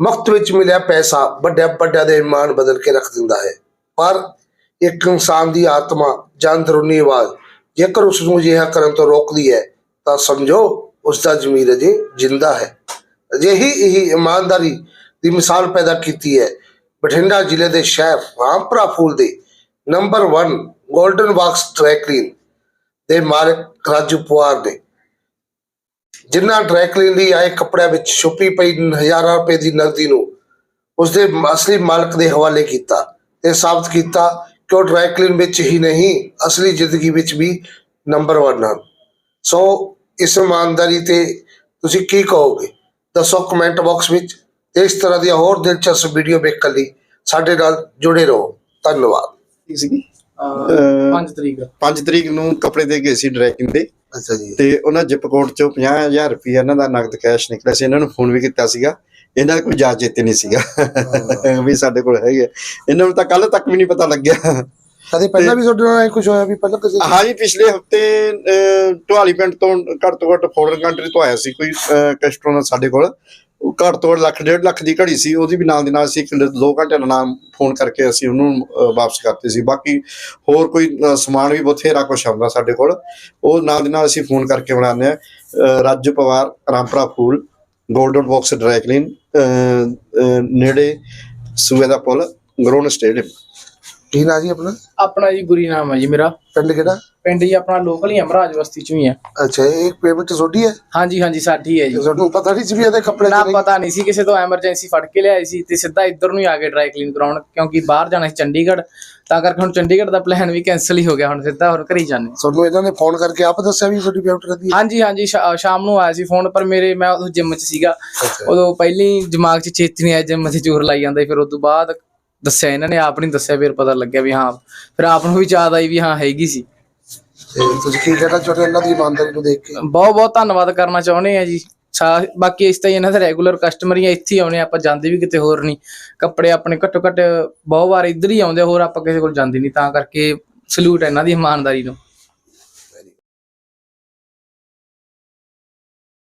ਮੁਫਤ ਵਿੱਚ ਮਿਲਿਆ ਪੈਸਾ ਵੱਡਿਆਂ ਵੱਡਿਆਂ ਦੇ ਇਮਾਨ ਬਦਲ ਕੇ ਰੱਖ ਦਿੰਦਾ ਹੈ। ਪਰ ਇੱਕ ਇਨਸਾਨ ਦੀ ਆਤਮਾ ਜਾਂ ਅੰਦਰੂਨੀ ਆਵਾਜ਼ ਜੇਕਰ ਉਸ ਨੂੰ ਅਜਿਹਾ ਕਰਨ ਤੋਂ ਰੋਕਦੀ ਹੈ, ਤਾਂ ਸਮਝੋ ਉਸ ਦਾ ਜ਼ਮੀਰ ਅਜੇ ਜਿੰਦਾ ਹੈ। ਅਜਿਹੀ ਇਹ ਇਮਾਨਦਾਰੀ ਦੀ ਮਿਸਾਲ ਪੈਦਾ ਕੀਤੀ ਹੈ। ਬਠਿੰਡਾ ਜ਼ਿਲ੍ਹੇ ਦੇ ਸ਼ਹਿਰ ਰਾਮਪੁਰਾ ਫੂਲ ਦੇ ਨੰਬਰ 1 ਗੋਲਡਨ ਬਾਕਸ ਟਰੈਕਲਿਨ ਦੇ ਮਾਲਕ ਰਾਜੂ ਪਵਾਰ ਨੇ ਜਿਨ੍ਹਾਂ ਡਰਾਈਕਲੀਨ ਲਈ ਆਏ ਕੱਪੜਿਆਂ ਵਿੱਚ ਛੁਪੀ ਪਈ, ਹਜ਼ਾਰਾਂ ਰੁਪਏ ਦੀ ਨਕਦੀ ਨੂੰ ਉਸਦੇ ਅਸਲੀ ਮਾਲਕ ਦੇ ਹਵਾਲੇ ਕੀਤਾ ਤੇ ਸਾਬਤ ਕੀਤਾ ਕਿ ਉਹ ਡਰਾਈਕਲੀਨ ਵਿੱਚ ਹੀ ਨਹੀਂ, ਅਸਲੀ ਜ਼ਿੰਦਗੀ ਵਿੱਚ ਵੀ ਨੰਬਰ 1 ਹਨ। ਸੋ, ਇਸ ਇਮਾਨਦਾਰੀ ਤੇ ਤੁਸੀਂ ਕੀ ਕਹੋਗੇ? ਦੱਸੋ ਕਮੈਂਟ ਬਾਕਸ ਵਿੱਚ। ਤੇ ਇਸ ਤਰ੍ਹਾਂ ਦੀਆਂ ਹੋਰ ਦਿਲਚਸਪ ਵੀਡੀਓ ਵੇਖਣ ਲਈ ਸਾਡੇ ਨਾਲ ਜੁੜੇ ਰਹੋ। ਧੰਨਵਾਦ। ਕੀ ਸੀਗੀ? ਅਹ, ਪੰਜ ਤਰੀਕ। 5 ਤਰੀਕ ਨੂੰ ਕੱਪੜੇ ਦੇ ਗਏ ਸੀ ਡਰੈਕਿੰਗ ਦੇ ਅੱਛਾ ਜੀ। ਤੇ ਉਹਨਾਂ ਜਿਪ ਕੋਡ ਚੋਂ 50000 ਰੁਪਏ ਇਹਨਾਂ ਦਾ ਨਗਦ ਕੈਸ਼ ਨਿਕਲਿਆ ਸੀ। ਇਹਨਾਂ ਨੂੰ ਫੋਨ ਵੀ ਕੀਤਾ ਸੀਗਾ। ਇਹਨਾਂ ਦਾ ਕੋਈ ਜਾਂਚ ਚੇਤੇ ਨਹੀਂ ਸੀਗਾ। ਵੀ ਸਾਡੇ ਕੋਲ ਹੈਗੇ। ਇਹਨਾਂ ਨੂੰ ਤਾਂ ਕੱਲ ਤੱਕ ਵੀ ਨਹੀਂ ਪਤਾ ਲੱਗਿਆ। ਕਦੇ ਪਹਿਲਾਂ ਵੀ ਤੁਹਾਡੇ ਨਾਲ ਕੁਝ ਹੋਇਆ ਵੀ ਪਹਿਲਾਂ ਕਿਸੇ ਹਾਂਜੀ ਪਿਛਲੇ ਹਫ਼ਤੇ ਢਵਾਲੀ ਪਿੰਡ ਤੋਂ ਘੱਟ ਤੋਂ ਘੱਟ ਫੋਰਨ ਕੰਟਰੀ ਤੋਂ ਆਇਆ ਸੀ ਕੋਈ ਕਸਟਮਰ ਸਾਡੇ ਕੋਲ। ਘੱਟ ਤੋਂ ਘੱਟ ਲੱਖ, ਡੇਢ ਲੱਖ ਦੀ ਘੜੀ ਸੀ, ਉਹਦੀ ਵੀ ਨਾਲ ਦੀ ਨਾਲ ਅਸੀਂ ਇੱਕ ਦੋ ਘੰਟੇ ਦਾ ਨਾਮ ਫੋਨ ਕਰਕੇ ਅਸੀਂ ਉਹਨੂੰ ਵਾਪਸ ਕਰਤੇ ਸੀ। ਬਾਕੀ ਹੋਰ ਕੋਈ ਸਮਾਨ ਵੀ ਬਥੇਰਾ ਕੁਛ ਆਉਂਦਾ ਸਾਡੇ ਕੋਲ, ਉਹ ਨਾਲ ਦੀ ਨਾਲ ਅਸੀਂ ਫੋਨ ਕਰਕੇ ਬਣਾਉਂਦੇ ਆ Raju Pawar, Rampura Phul, golden box dry clean ਨੇੜੇ ਸੂਏ ਦਾ ਪੁਲ, ਗਰੋਨ ਸਟੇਡੀਅਮ। ਕੀ ਨਾਂ ਜੀ ਆਪਣਾ? ਆਪਣਾ ਜੀ ਗੁਰੀ ਨਾਮ ਹੈ ਜੀ ਮੇਰਾ। ਪਿੰਡ ਕਿਹੜਾ? ਪਿੰਡ ਜੀ ਆਪਣਾ ਲੋਕਲ ਹੀ ਅਮਰਾਜ ਬਸਤੀ ਚੋਂ ਹੀ ਆ ਅੱਛਾ ਇਹ ਪੇਮੈਂਟ ਛੋਟੀ ਹੈ? ਹਾਂਜੀ ਹਾਂਜੀ ਸਾਡੀ ਹੈ ਜੀ। ਤੁਹਾਨੂੰ ਪਤਾ ਨਹੀਂ ਸੀ ਵੀ ਇਹਦੇ ਕੱਪੜੇ ਨਾ ਪਤਾ ਨਹੀਂ ਸੀ ਕਿਸੇ ਤੋਂ ਐਮਰਜੈਂਸੀ ਫੜ ਕੇ ਲਿਆਈ ਸੀ ਤੇ ਸਿੱਧਾ ਇੱਧਰ ਨੂੰ ਹੀ ਆ ਗਏ ਡਰਾਈ ਕਲੀਨ ਕਰਾਉਣ ਕਿਉਂਕਿ ਬਾਹਰ ਜਾਣਾ ਸੀ ਚੰਡੀਗੜ੍ਹ। ਤਾਂ ਕਰਕੇ ਹੁਣ ਚੰਡੀਗੜ੍ਹ ਦਾ ਪਲਾਨ ਵੀ ਕੈਨਸਲ ਹੀ ਹੋ ਗਿਆ ਹੁਣ ਸਿੱਧਾ ਹੋਰ ਘਰੇ ਜਾਂਦੇ ਤੁਹਾਨੂੰ ਇਹਨਾਂ ਨੇ ਫੋਨ ਕਰਕੇ ਆਪ ਦੱਸਿਆ ਵੀ ਤੁਹਾਡੀ ਪੇਮੈਂਟ ਕਰਦੀ ਹੈ? ਹਾਂਜੀ ਹਾਂਜੀ ਸ਼ਾਮ ਨੂੰ ਆਇਆ ਸੀ ਫੋਨ ਪਰ ਮੇਰੇ ਮੈਂ ਉਦੋਂ ਜਿਮ 'ਚ ਸੀਗਾ। ਉਦੋਂ ਪਹਿਲੀ ਦਿਮਾਗ 'ਚ ਚੇਤੀ ਨਹੀਂ ਆਇਆ ਜਿਮ 'ਚ ਜ਼ੋਰ ਲਾਈ ਜਾਂਦਾ। ਫਿਰ ਉਸ ਤੋਂ ਬਾਅਦ ਦੱਸਿਆ ਇਹਨਾਂ ਨੇ ਆਪ ਨਹੀਂ ਦੱਸਿਆ ਫਿਰ ਪਤਾ ਲੱਗਿਆ ਵੀ ਹਾਂ ਫਿਰ ਆਪ ਨੂੰ ਵੀ ਯਾਦ ਆਈ ਵੀ ਹਾਂ ਹੈਗੀ ਸੀ। ਤੇ ਤੁਸੀਂ ਕੀ ਕਹਿਣਾ ਚਾਹੁੰਦੇ ਹੋ ਇਹਨਾਂ ਦੀ ਇਮਾਨਦਾਰੀ ਨੂੰ ਦੇਖ ਕੇ? ਬਹੁਤ ਬਹੁਤ ਧੰਨਵਾਦ ਕਰਨਾ ਚਾਹੁੰਦੇ ਆ ਜੀ। ਸਾ- ਬਾਕੀ ਇਸ ਤਾਂ ਇਹਨਾਂ ਦੇ ਰੈਗੂਲਰ ਕਸਟਮਰ ਹੀ ਆ ਇੱਥੇ ਹੀ ਆਉਣੇ ਆ, ਆਪਾਂ ਜਾਂਦੇ ਵੀ ਕਿਤੇ ਹੋਰ ਨਹੀਂ ਕੱਪੜੇ ਆਪਣੇ ਘੱਟੋ ਘੱਟ ਬਹੁਤ ਵਾਰ ਇੱਧਰ ਹੀ ਆਉਂਦੇ ਆ, ਹੋਰ ਆਪਾਂ ਕਿਸੇ ਕੋਲ ਜਾਂਦੇ ਨਹੀਂ ਤਾਂ ਕਰਕੇ ਸਲੂਟ ਇਹਨਾਂ ਦੀ ਇਮਾਨਦਾਰੀ ਨੂੰ।